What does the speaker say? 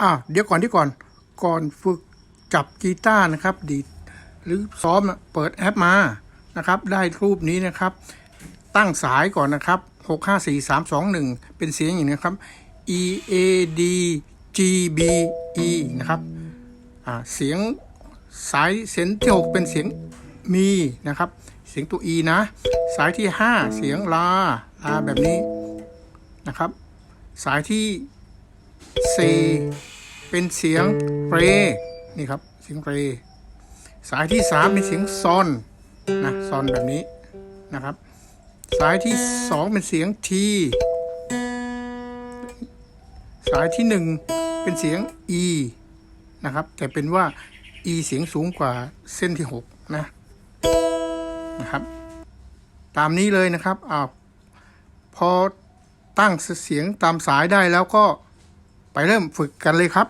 อะเดี๋ยวก่อนที่ก่อนก่อนฝึกจับกีตาร์นะครับ ดีดหรือซ้อมเปิดแอปมานะครับ ได้รูปนี้นะครับ ตั้งสายก่อนนะครับ6 5 4 3 2 1 เป็นเสียงอย่างนี้นครับ E A D G B E นะครับเสียงสายเสียงที่ 6 เป็นเสียงมีนะครับ เสียงตัว E นะ สายที่ 5 เสียงลาลาแบบนี้นะครับ สายที่ C เป็นเสียงเรนี่ครับเสียงเรสายที่3เป็นเสียงซอนนะซอนแบบนี้นะครับ สายที่2เป็นเสียง T สายที่1เป็นเสียง E นะครับ แต่เป็นว่า E เสียงสูงกว่าเส้นที่ 6 นะ นะครับ ตามนี้เลยนะครับอ้าวพอตั้งเสียงตามสายได้แล้วก็ ไปเริ่มฝึกกันเลยครับ